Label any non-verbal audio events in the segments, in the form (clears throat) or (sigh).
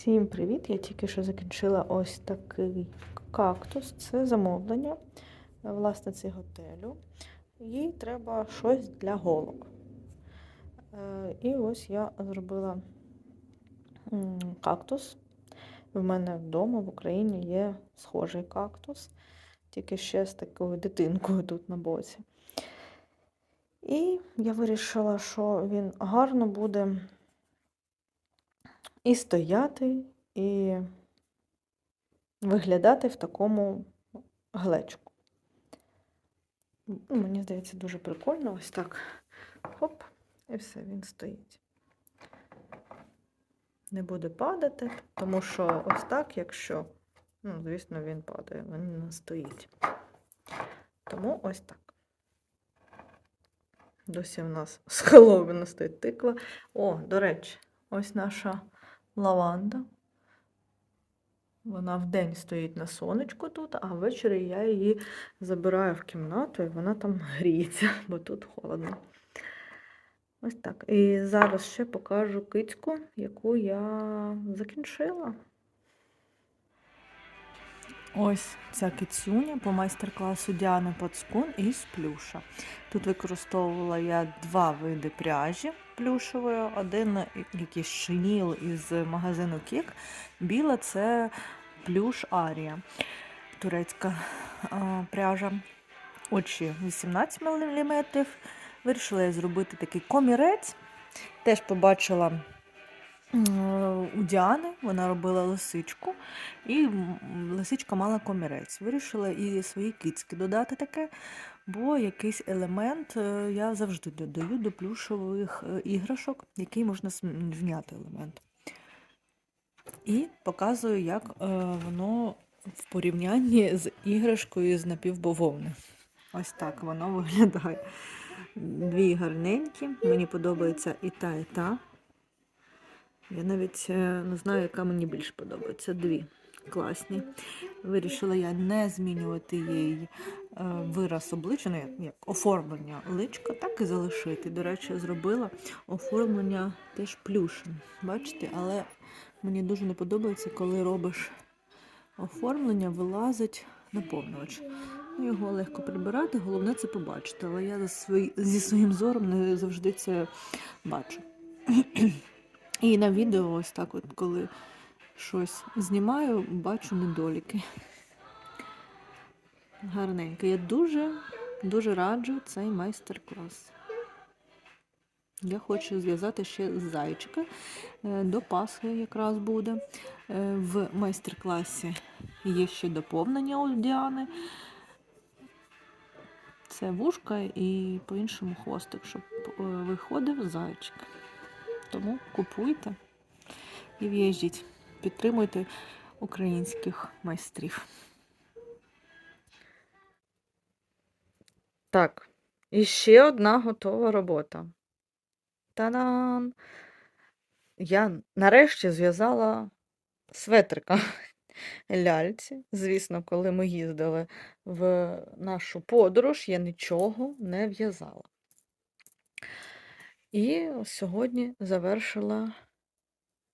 Всім привіт! Я тільки що закінчила ось такий кактус. Це замовлення е, власниці готелю. Їй треба щось для голок. Е, І ось я зробила кактус. В мене вдома в Україні є схожий кактус, тільки ще з такою дитинкою тут на боці. І я вирішила, що він гарно буде і стояти, і виглядати в такому глечку. Ну, Мені здається, дуже прикольно. Ось так. Хоп, і все, він стоїть. Не буде падати, тому що ось так, якщо, ну, звісно, він падає, він не стоїть. Тому ось так. Досі в нас схолована стоїть тиква. О, до речі, ось наша лаванда. Вона вдень стоїть на сонечку тут, а ввечері я її забираю в кімнату і вона там (laughs) гріється, бо тут холодно. Ось так. І зараз ще покажу кицьку, яку я закінчила. Ось ця кицюня по майстер-класу Діани Пацкун із плюша. Тут використовувала я два види пряжі плюшової, один якийсь шиніл із магазину Кік. Біла це плюш Арія, турецька а, пряжа. Очі 18 мм. Вирішила я зробити такий комірець. Теж побачила у Діани, вона робила лисичку, і лисичка мала комірець. Вирішила і свої кицьки додати таке, бо якийсь елемент е, я завжди додаю до плюшових е, іграшок, який можна зняти елемент. І показую, як е, воно в порівнянні з іграшкою з напівбововни. Ось так воно виглядає. Дві гарненькі, мені подобається і та, і та. Я навіть не знаю, яка мені більше подобається. Дві класні. Вирішила я не змінювати їй вираз обличчя, ну, як, оформлення личка, так і залишити. До речі, зробила оформлення теж плюшем. Бачите, але мені дуже не подобається, коли робиш оформлення, вилазить наповнювач. Його легко прибирати, головне це побачити. Але я зі своїм зором не завжди це бачу. (clears throat) І на відео, ось так, от, коли щось знімаю, бачу недоліки. Гарненько. Я дуже дуже раджу цей майстер-клас. Я хочу зв'язати ще зайчика. Е, до Пасхи якраз буде. Е, в майстер-класі є ще доповнення у. Це вушка і по-іншому хвостик, щоб е, виходив зайчик. Тому купуйте і в'їжджіть. Підтримуйте українських майстрів. Так, і ще одна готова робота. Та-дам! Я нарешті зв'язала светрика (laughs) ляльці. Звісно, коли ми їздили в нашу подорож, я нічого не в'язала. І сьогодні завершила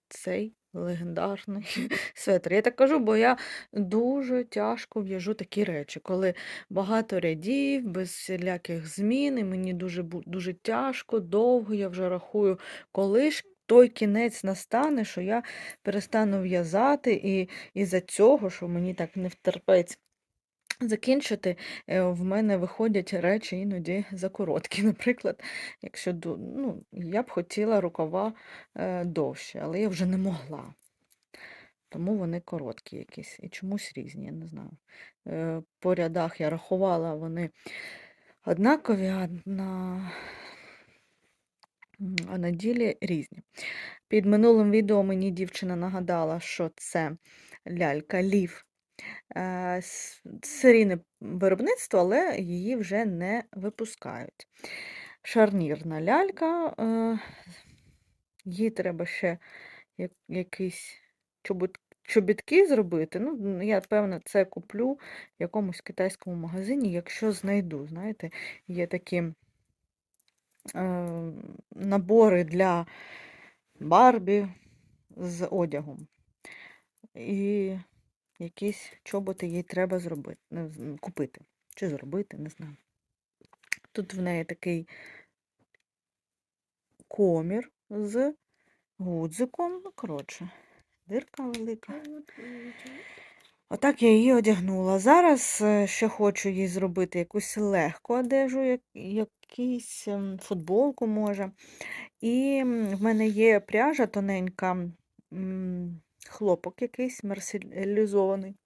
цей легендарний (laughs) светр. Я так кажу, бо я дуже тяжко в'яжу такі речі, коли багато рядів, без всіляких змін, і мені дуже дуже тяжко, довго я вже рахую, коли ж той кінець настане, що я перестану в'язати, і і за цього, що мені так не втерпець закінчити, е, в мене виходять речі іноді закороткі. (laughs) Наприклад, якщо ну, я б хотіла рукава е, довші, але я вже не могла. Тому вони короткі якісь і чомусь різні, я не знаю. Е, по рядах я рахувала, вони однакові, а на, а на ділі різні. Під минулим відео мені дівчина нагадала, що це лялька лів серійне виробництво, але її вже не випускають. Шарнірна лялька, е, їй треба ще якісь чобітки зробити. Ну, Я, певно, це куплю в якомусь китайському магазині, якщо знайду. Знаєте, є такі е, набори для Барбі з одягом. і якісь чоботи їй треба зробити, купити. Чи зробити, не знаю. Тут в неї такий комір з гудзиком. Ну, коротше, дирка велика. Отак я її одягнула. Зараз е, ще хочу їй зробити якусь легку одежу, як, якийсь ем, футболку може. І в мене є пряжа тоненька, хлопок якийсь мерсерілізований.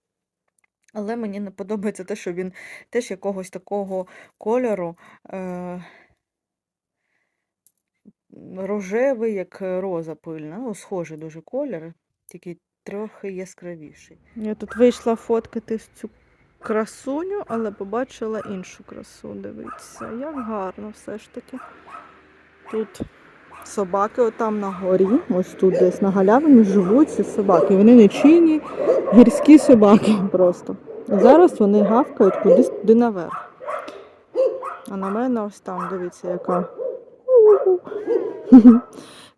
Але мені не подобається те, що він теж якогось такого кольору. Е, рожевий, як роза пильна. Ну, схожий дуже колір, тільки трохи яскравіший. Я тут вийшла фоткати цю красуню, але побачила іншу красу. Дивіться, як гарно все ж таки. Тут собаки отам на горі, ось тут десь на галявині живуть ці собаки. Вони не чийні, гірські собаки просто. Зараз вони гавкають кудись туди наверх. А на мене ось там, дивіться, яка.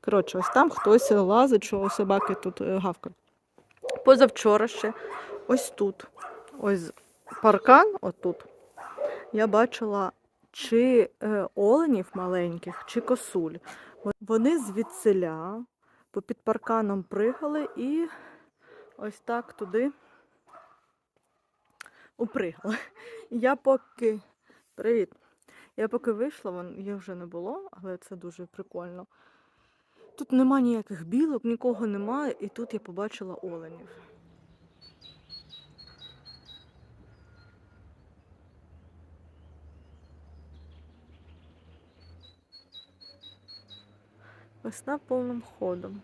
Коротше, ось там хтось лазить, що собаки тут е, гавкають. Позавчора ще ось тут, ось паркан, отут, я бачила чи е, оленів маленьких, чи косуль. Вони звідсиля попід парканом пригали і ось так туди упригали. Я поки. Привіт! Я поки вийшла, вон їх вже не було, але це дуже прикольно. Тут нема ніяких білок, нікого немає, і тут я побачила оленів. Весна повним ходом.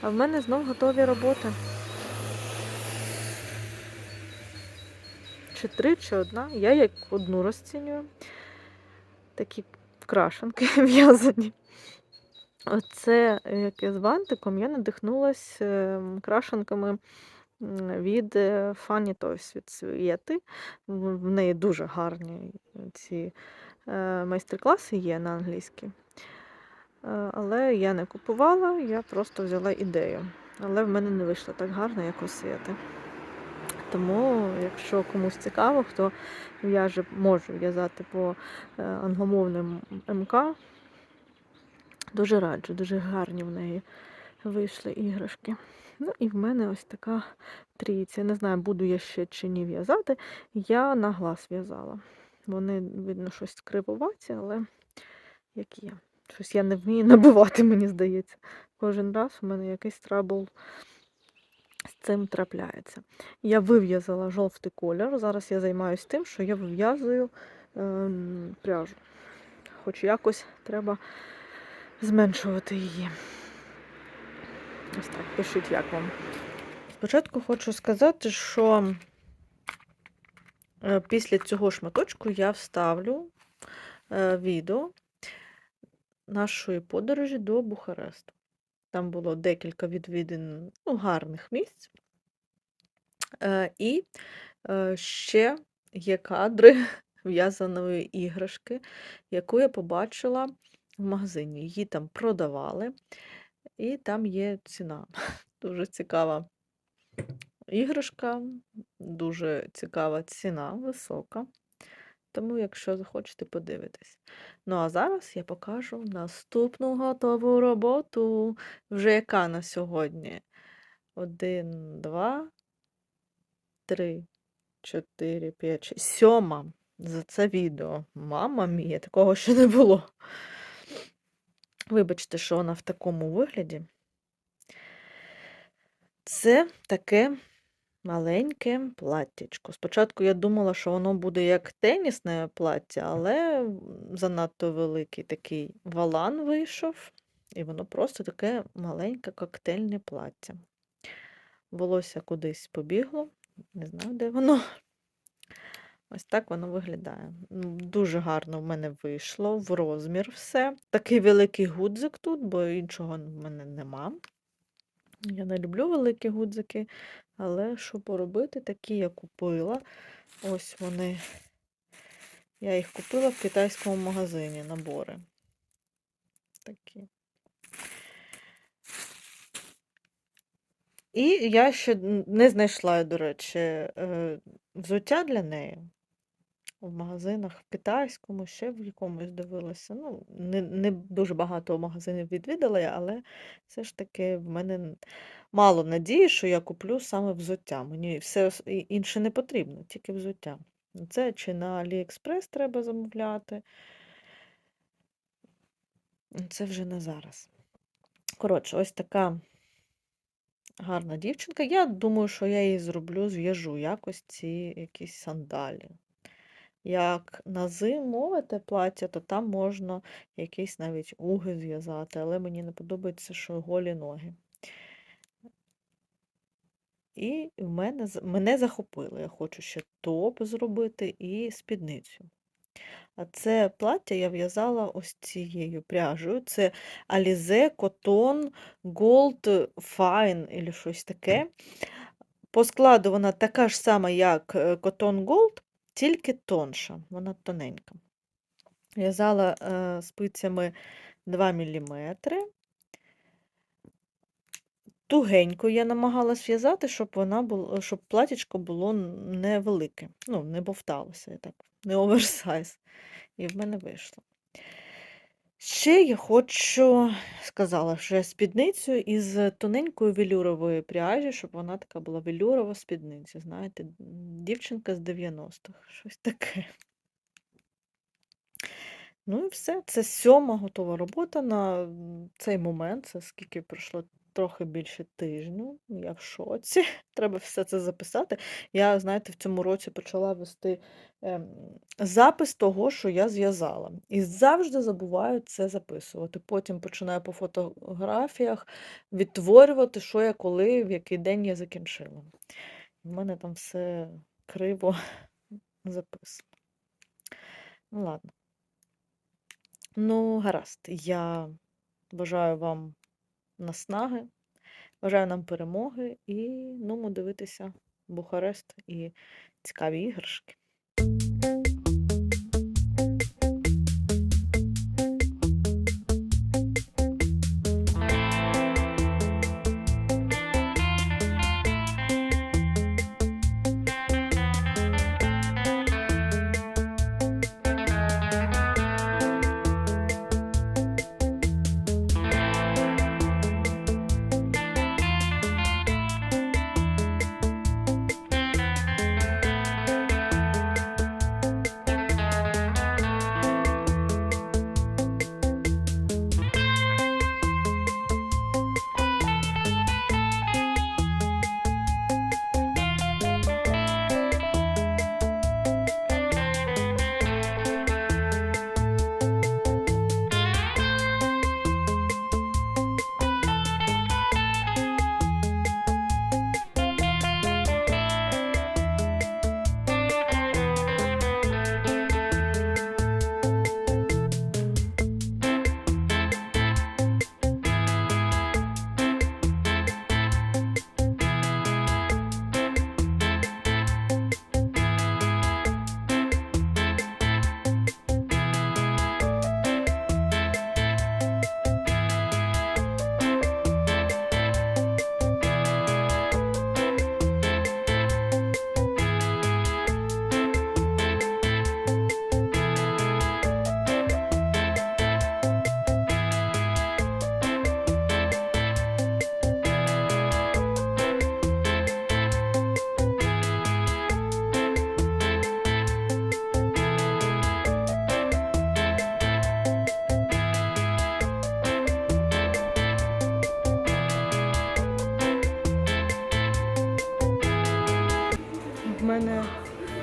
А в мене знов готові роботи. Чи три, чи одна. Я як одну розцінюю. Такі крашенки (laughs) в'язані. Оце, як я з бантиком, я надихнулась ем, крашенками від е, Funny Toys від Свєти. В неї дуже гарні ці е, майстер-класи є на англійській. Е, Але я не купувала, я просто взяла ідею. Але в мене не вийшло так гарно, як у Свєти. Тому, якщо комусь цікаво, хто в'яже, може в'язати по е, англомовним МК, дуже раджу, дуже гарні в неї вийшли іграшки. Ну і в мене ось така трійця. Не знаю, буду я ще чи ні в'язати. Я на глаз в'язала. Вони, видно, щось кривуваті, але як є. Щось я не вмію набивати, мені здається. Кожен раз у мене якийсь трабл з цим трапляється. Я вив'язала жовтий колір. Зараз я займаюся тим, що я вив'язую ем, пряжу. Хоч якось треба зменшувати її. Ось так, пишіть, як вам. Спочатку хочу сказати, що е, після цього шматочку я вставлю е, відео нашої подорожі до Бухаресту. Там було декілька відвідин ну, гарних місць. Е, і е, ще є кадри (laughs) в'язаної іграшки, яку я побачила в магазині. Її там продавали, і там є ціна. (laughs) Дуже цікава іграшка, дуже цікава ціна, висока. Тому, якщо захочете, подивитись. Ну, а зараз я покажу наступну готову роботу. Вже яка на сьогодні? Один, два, три, чотири, п'ять, шість. Сьома за це відео. Мама мія, такого ще не було. Вибачте, що вона в такому вигляді. Це таке маленьке платтячко. Спочатку я думала, що воно буде як тенісне плаття, але занадто великий такий валан вийшов, і воно просто таке маленьке коктейльне плаття. Волосся кудись побігло, не знаю, де воно. Ось так воно виглядає. Дуже гарно в мене вийшло, в розмір все. Такий великий гудзик тут, бо іншого в мене нема. Я не люблю великі гудзики, але що поробити, такі я купила. Ось вони. Я їх купила в китайському магазині набори. Такі. І я ще не знайшла, до речі, е, взуття для неї. В магазинах, в китайському, ще в якомусь дивилася. Ну, не, не дуже багато магазинів відвідала я, але все ж таки в мене мало надії, що я куплю саме взуття. Мені все інше не потрібно, тільки взуття. Це чи на AliExpress треба замовляти. Це вже не зараз. Коротше, ось така гарна дівчинка. Я думаю, що я їй зроблю, зв'яжу якось ці якісь сандалі. Як на те плаття, то там можна якісь навіть уги зв'язати, але мені не подобається, що голі ноги. І в мене, мене захопило. Я хочу ще топ зробити і спідницю. А це плаття я в'язала ось цією пряжею. Це Alize Cotton Gold Fine, або щось таке. По складу вона така ж сама, як е, Cotton Gold, тільки тонша, вона тоненька. В'язала е, спицями 2 мм. Тугенько я намагалась в'язати, щоб вона було, щоб платічко було невелике. Ну, не бовталося, я так, не оверсайз. І в мене вийшло. Ще я хочу, сказала, вже спідницю із тоненької велюрової пряжі, щоб вона така була велюрова спідниця. Знаєте, дівчинка з 90-х, щось таке. Ну і все. Це сьома готова робота на цей момент. Це скільки пройшло трохи більше тижню. Я в шоці. (laughs) Треба все це записати. Я, знаєте, в цьому році почала вести ем, запис того, що я зв'язала. І завжди забуваю це записувати. Потім починаю по фотографіях відтворювати, що я коли, в який день я закінчила. У мене там все криво (laughs) записано. Ну, ладно. Ну, гаразд. Я бажаю вам наснаги, бажаю нам перемоги і нумо дивитися Бухарест і цікаві іграшки.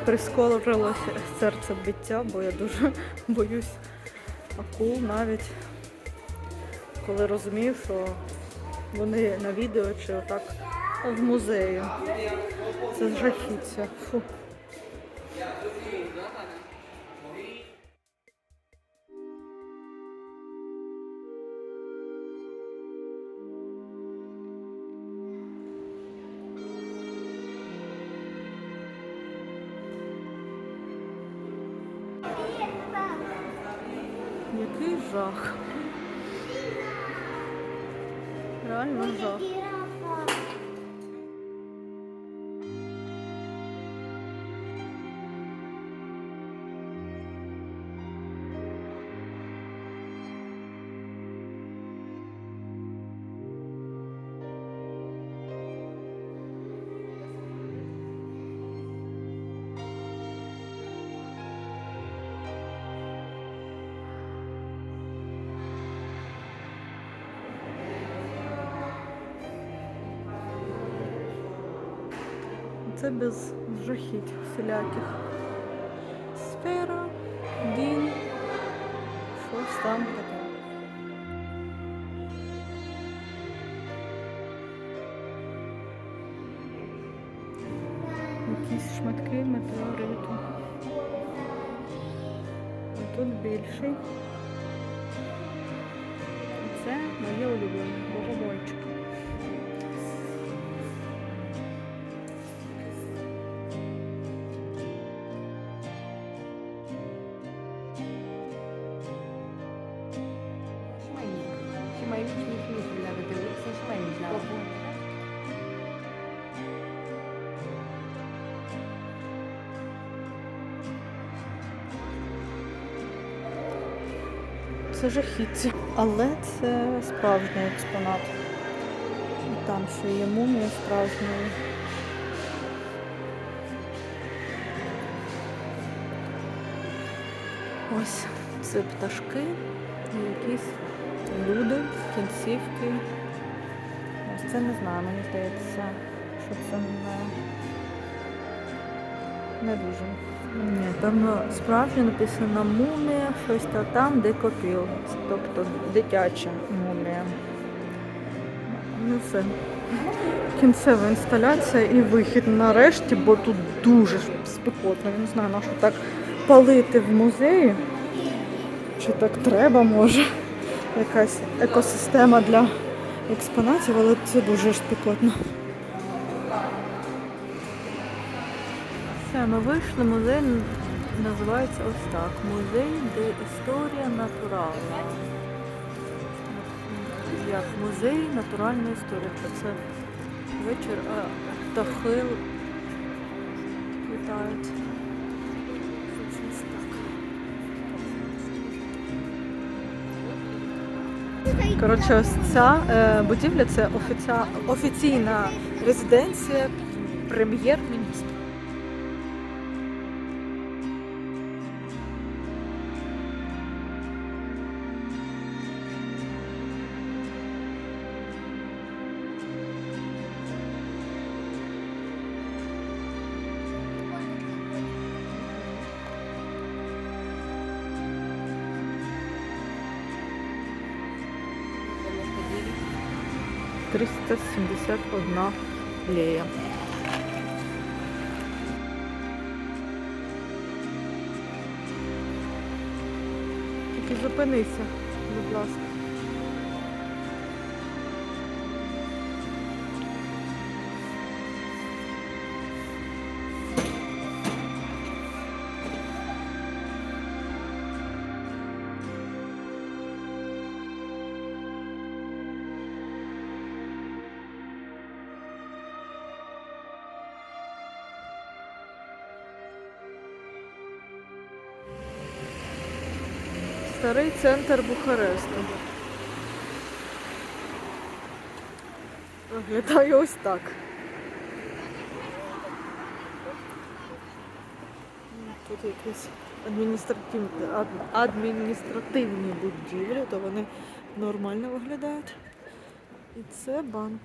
Прискорилося серцебиття, бо я дуже (laughs) боюсь акул навіть коли розумів, що вони на відео чи отак в музеї. Це жахіття. Фу. Це без жахіть всіляких. Сфера, він, щось там таке. Якісь шматки метеориту. А тут більший. Це моє улюблене богомольчик. Це жахіття. Але це справжній експонат. І там ще є мумія справжньої. Ось це пташки, і якісь люди, кінцівки. Ось це не знаю, мені здається, що це не, не дуже. Ні, певно, справжнє написано мумія, щось та там, де копіл. Тобто дитяча мумія. Ну все. Кінцева інсталяція і вихід нарешті, бо тут дуже спекотно. Я не знаю, на що так палити в музеї. Чи так треба, може. Якась екосистема для експонатів, але це дуже спекотно. Все, ми вийшли, музей називається ось так. Музей, де історія натуральна. Як музей натуральної історії. Це вечір а птахи літають. Коротше, ось ця е, будівля це офіційна резиденція прем'єр 371 лея. Тільки зупинися. Старий центр Бухаресту. Виглядає ось так. Тут якісь адміністративні, адміністративні будівлі, то вони нормально виглядають. І це банк.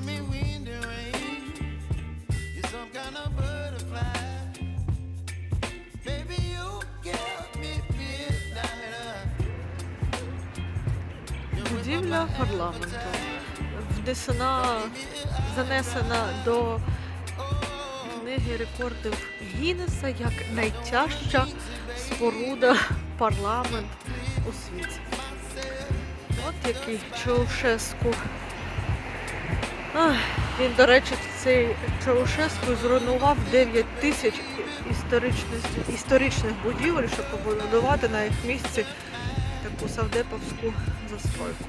me midnight. Будівля парламенту Внесена, занесена до книги рекордів Гіннеса як найтяжча споруда парламент у світі. От який Чаушеску. Він, до речі, цей Чаушеску зруйнував 9 тисяч історичних, історичних будівель, щоб побудувати на їх місці таку савдеповську застройку.